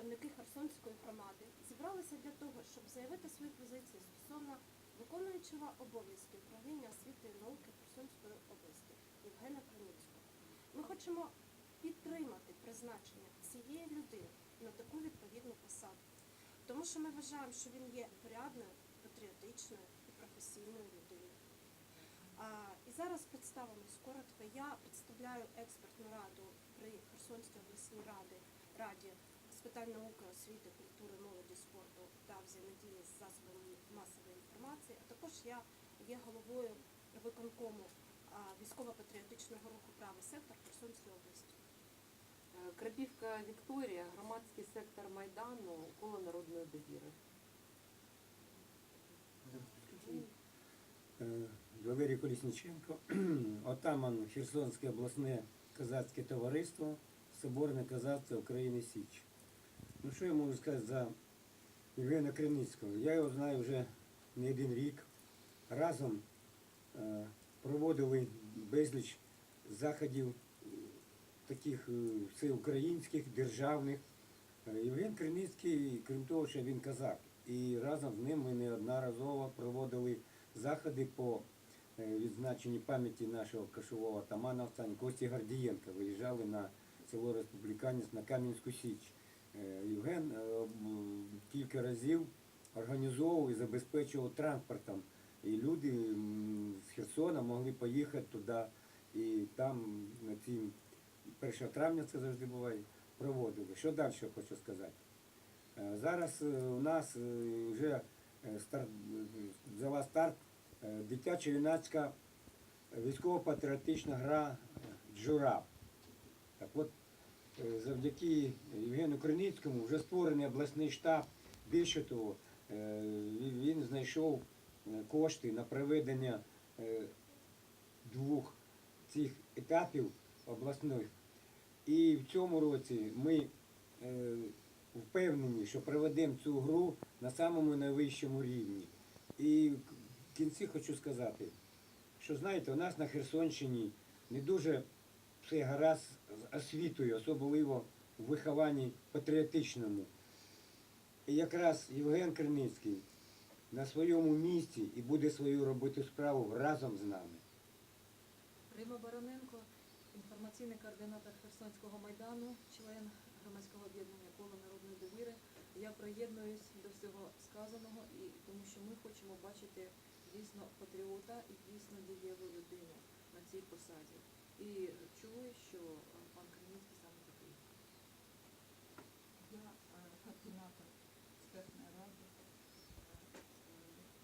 представники Херсонської громади зібралися для того, щоб заявити свої позиції стосовно виконуючого обов'язки управління освіти і науки Херсонської області Євгена Криницького. Ми хочемо підтримати призначення цієї людини на таку відповідну посаду, тому що ми вважаємо, що він є порядною, патріотичною і професійною людиною. А, і зараз представимось коротко. Я представляю експертну раду при Херсонській обласній раді, питань науки, освіти, культури, молоді, спорту та взаємодії з засобами масової інформації. А також я є головою виконкому військово-патріотичного руху правий сектор Херсонської області. Е, Крапівка Вікторія, громадський сектор Майдану, коло народної довіри. Е, Валерій Колісніченко, отаман Херсонське обласне козацьке товариство, Соборне козацтво України Січ. Ну що я можу сказати за Євгена Криницького? Я його знаю вже не один рік. Разом е, проводили безліч заходів е, таких всеукраїнських, державних. Е, Євген Криницький, крім того, що він козак, і разом з ним ми неодноразово проводили заходи по відзначенні пам'яті нашого кошового атамана Кості Гордієнка. Виїжджали на село Республіканець на Кам'янську Січ. Е, Євген е, кілька разів організовував і забезпечував транспортом. І люди з Херсона могли поїхати туди. І там на цій 1 травня це завжди буває, проводили. Що далі хочу сказати? Е, Зараз у нас вже старт, взяла старт е, дитячо-юнацька військово-патріотична гра е, Джура. Так от, завдяки Євгену Криницькому вже створений обласний штаб. Більше того, е, він- знайшов е, кошти на проведення е, двох цих етапів обласних. І в цьому році ми е, впевнені, що проведемо цю гру на самому найвищому рівні. І в кінці хочу сказати, що знаєте, у нас на Херсонщині не дуже все гаразд з освітою, особливо в вихованні патріотичному. І якраз Євген Криницький на своєму місці і буде свою робити справу разом з нами. Рима Бароненко, інформаційний координатор Херсонського майдану, член громадського об'єднання коло народної довіри. Я приєднуюсь до всього сказаного і тому, що ми хочемо бачити дійсно патріота і дійсно дієву людину на цій посаді. Що пан Кремінський саме такий. Я э, координатор экспертной рады, э,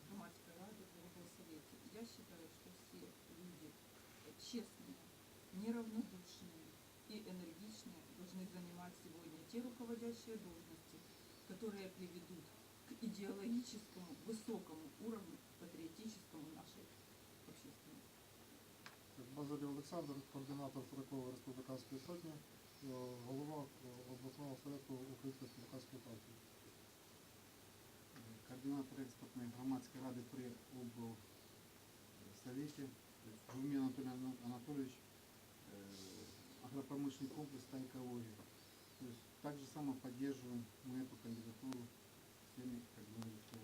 громадской рады в Горсовете. Я считаю, что все люди честные, неравнодушные и энергичные должны занимать сегодня те руководящие должности, которые приведут к идеологическому, высокому уровню, патриотическому нашей общественности. Базарів Олександр, координатор 40-ї республіканської сотні, е, голова е, обласного совету Української республіканської партії. координатор экспортной громадской рады при облсовете Жумин Анатолий Ана- Анатольевич, э, агропромышленный комплекс та экология. То есть так же само поддерживаем мы эту кандидатуру всеми, как говорится,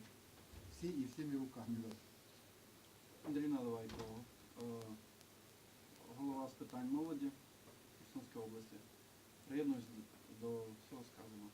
все и всеми руками. Да. Андрій Наливайко, е, голова з питань молоді Херсонської області. Приєднуюсь до всього сказаного.